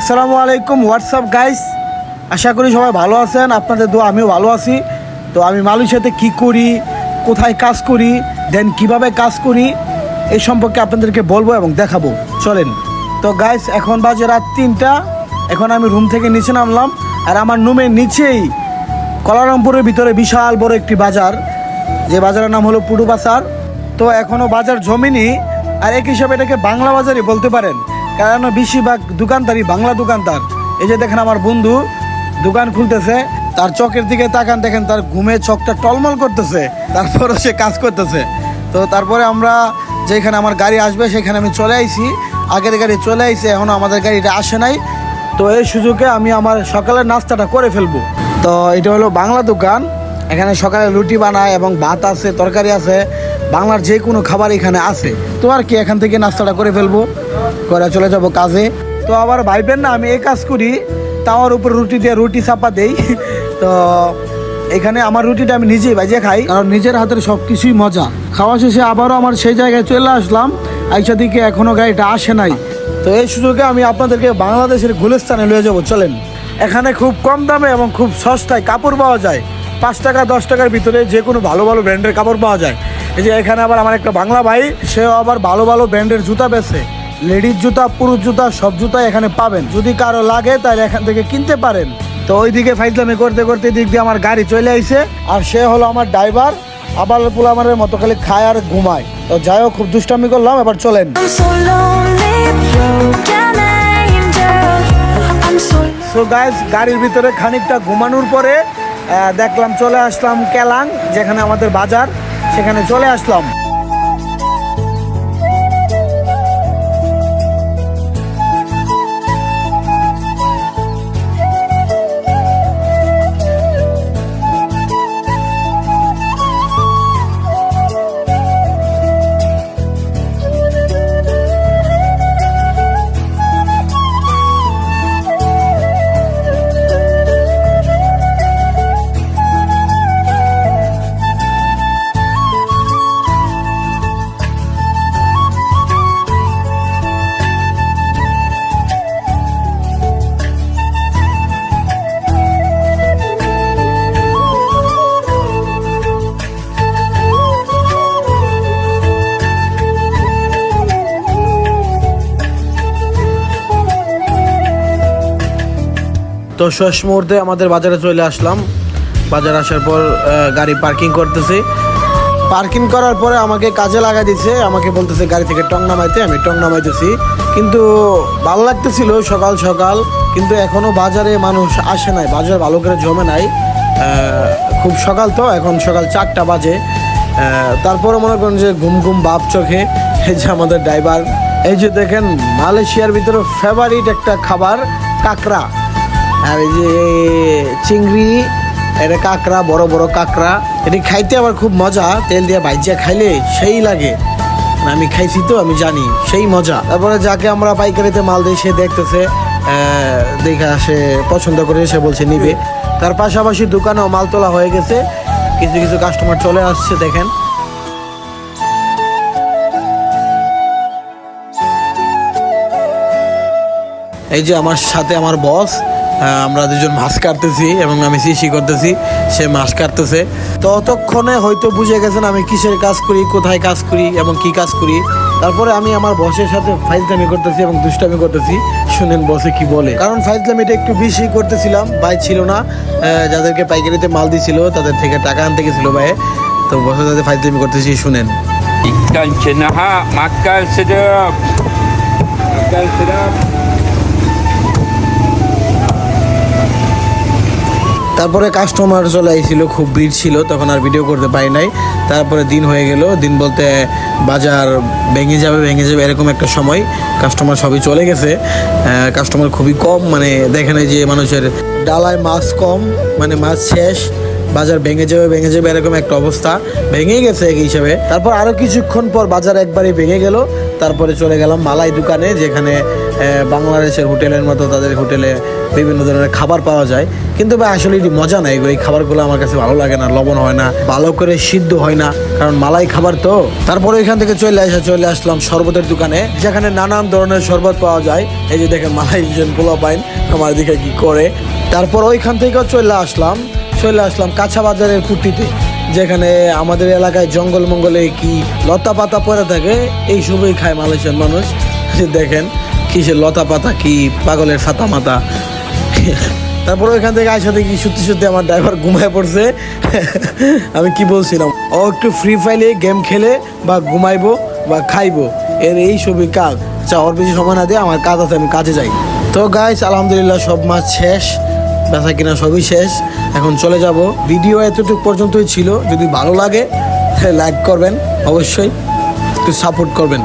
আসসালামু আলাইকুম WhatsApp guys আশা করি সবাই ভালো আছেন, আপনাদের দোয়া আমিও ভালো আছি। তো আমি মালয়েশিয়াতে কি করি, কোথায় কাজ করি দেন কীভাবে কাজ করি, এই সম্পর্কে আপনাদেরকে বলব এবং দেখাবো। চলেন। তো গাইস এখন বাজে রাত তিনটা, এখন আমি রুম থেকে নিচে নামলাম, আর আমার রুমের নিচেই কলারামপুরের ভিতরে বিশাল বড় একটি বাজার। যে বাজারের নাম হলো পুডু বাজার তো এখনও বাজার জমিনি, আর এক হিসাবে এটাকে বাংলা বাজারই বলতে পারেন। কারণ বেশিরভাগ দোকানদারই বাংলা দোকানদার। এই যে দেখেন আমার বন্ধু, দোকান খুলতেছে, তার চকের দিকে তাকান, দেখেন তার ঘুমে চকটা টলমল করতেছে, তারপরও সে কাজ করতেছে। তো তারপরে আমরা যেখানে আমার গাড়ি আসবে, সেখানে আমি চলে আইছি। আগের গাড়ি চলে আইছে এখনও আমাদের গাড়িটা আসে নাই। তো এই সুযোগে আমি আমার সকালের নাস্তাটা করে ফেলব। তো এটা হলো বাংলা দোকান। এখানে সকালে রুটি বানায় এবং ভাত আছে, তরকারি আছে। বাংলার যে কোনো খাবার এখানে আছে। তো আর কি এখান থেকে নাস্তাটা করে ফেলব? করে চলে যাব কাজে। তো আবার ভাইবেন না, আমি এই কাজ করি, তাওয়ার উপর রুটি দিয়ে রুটি চাপা দেই। তো এখানে আমার রুটিটা আমি নিজেই বাজিয়ে খাই। কারণ নিজের হাতের সব কিছুই মজা। খাওয়া শেষে আবারও আমার সেই জায়গায় চলে আসলাম। আইসা দিকে এখনও গাড়িটা আসে নাই। তো এই সুযোগে আমি আপনাদেরকে বাংলাদেশের গুলিস্তানে নিয়ে যাব, চলেন। এখানে খুব কম দামে এবং খুব সস্তায় কাপড় পাওয়া যায়। পাঁচ টাকা, দশ টাকার ভিতরে যে কোনো ভালো ভালো ব্র্যান্ডের কাপড় পাওয়া যায়। এই যে এখানে আবার আমার একটা বাংলা ভাই, সেও আবার ভালো ভালো ব্র্যান্ডের জুতা বেছে। লেডিস জুতা পুরুষ জুতা সব জুতা এখানে পাবেন। যদি কারও লাগে তাহলে এখান থেকে কিনতে পারেন। তো ওইদিকে ফাইজলামি করতে করতে দিক দিয়ে আমার গাড়ি চলে আইছে। আর সে হলো আমার ড্রাইভার। আবার পোলামারের মতো খালি খায় আর ঘুমায়। তো যাই হোক খুব দুষ্টামি করলাম এবার চলেন। সো গাইস গাড়ির ভিতরে খানিকটা ঘুমানোর পরে দেখলাম চলে আসলাম কেলাং যেখানে আমাদের বাজার সেখানে চলে আসলাম। তো শেষ মুহূর্তে আমাদের বাজারে চলে আসলাম। বাজার আসার পর গাড়ি পার্কিং করতেছি। পার্কিং করার পরে আমাকে কাজে লাগাই দিছে। আমাকে বলতেছে, গাড়ি থেকে টং নামাইতে, আমি টং নামাইতেছি। কিন্তু ভালো লাগতেছিল সকাল সকাল, কিন্তু এখনও বাজারে মানুষ আসে নাই। বাজার ভালো করে জমে নাই। খুব সকাল তো, এখন সকাল চারটা বাজে। তারপরে মনে করেন যে ঘুম ঘুম বাপ চোখে। এই যে আমাদের ড্রাইভার এই যে দেখেন, মালয়েশিয়ার ভিতরে ফেভারিট একটা খাবার, কাঁকড়া। আর এই যে চিংড়ি, এটা কাঁকড়া, বড় বড় কাঁকড়া। এটি খাইতে আবার খুব মজা। তেল দিয়ে ভাইজিয়া খাইলে সেই লাগে। মানে আমি খাইছি তো, আমি জানি, সেই মজা। তারপরে যাকে আমরা পাইকারিতে মাল দিই, সে দেখতেছে দেখে সে পছন্দ করে, সে বলছে, নিবে। তার পাশাপাশি দোকানেও মাল তোলা হয়ে গেছে। কিছু কিছু কাস্টমার চলে আসছে, দেখেন। এই যে আমার সাথে আমার বস আমরা দুজন মাছ কাটতেছি এবং আমি সিসি করতেছি, সে মাছ কাটতেছে। ততক্ষণে হয়তো বুঝে গেছেন আমি কিসের কাজ করি, কোথায় কাজ করি এবং কি কাজ করি। তারপরে আমি আমার বসের সাথে ফাইজলামি করতেছি এবং দুষ্টামি করতেছি। শুনেন বসে কি বলে। কারণ ফাইজলামিটা একটু বেশি করতেছিলাম, ভাই ছিল না যাদেরকে পাইকারিতে মাল দিছিল, তাদের থেকে টাকা আনতে গেছিল ভাই। তো বসের সাথে ফাইজলামি করতেছি, শুনেন। cenaha makan sedap. তারপরে কাস্টমার চলে আইছিল, খুব ভিড় ছিল, তখন আর ভিডিও করতে পারি নাই। তারপরে দিন হয়ে গেল, দিন বলতে বাজার ভেঙে যাবে ভেঙে যাবে এরকম একটা সময়। কাস্টমার সবই চলে গেছে। কাস্টমার খুবই কম মানে দেখে নেয় যে মানুষের ডালায় মাছ কম মানে মাছ শেষ। বাজার ভেঙে যাবে ভেঙে যাবে, এরকম একটা অবস্থা। ভেঙেই গেছে এই হিসাবে। তারপর আরও কিছুক্ষণ পর বাজার একবারই ভেঙে গেল। তারপরে চলে গেলাম মালাই দোকানে, যেখানে বাংলাদেশের হোটেলের মতো তাদের হোটেলে বিভিন্ন ধরনের খাবার পাওয়া যায়। কিন্তু ভাই, আসলে এটি মজা নাই এই খাবারগুলো আমার কাছে ভালো লাগে না, লবণ হয় না, ভালো করে সিদ্ধ হয় না। কারণ মালাই খাবার তো। তারপরে এখান থেকে চলে আসা, চলে আসলাম শরবতের দোকানে, যেখানে নানান ধরনের শরবত পাওয়া যায়। এই যে দেখেন মালয়েশিয়ান পোলা পাইন আমার দিকে কি করে। তারপর ওইখান থেকেও চলে আসলাম। চলে আসলাম কাঁচা বাজারের কুটিতে, যেখানে আমাদের এলাকায় জঙ্গল মঙ্গলে কি লতা পাতা পড়ে থাকে, এই সবই খায় মালয়েশিয়ান মানুষ। দেখেন কিসের লতা পাতা, কি পাগলের ছাতা মাতা। তারপর ওইখান থেকে আসা দেখি সত্যি সত্যি আমার ড্রাইভার ঘুমায় পড়ছে। আমি কি বলছিলাম? ও একটু ফ্রি ফাইলে গেম খেলে বা ঘুমাইবো বা খাইবো, এর এই সবই কাজ আচ্ছা ওর বেশি সময় না দিয়ে আমার কাজ আছে, আমি কাজে যাই। তো গাইস আলহামদুলিল্লাহ সব মাছ শেষ। বেচা কিনা সবই শেষ। এখন চলে যাব। ভিডিও এতটুকু পর্যন্তই ছিল। যদি ভালো লাগে লাইক করবেন, অবশ্যই। একটু সাপোর্ট করবেন।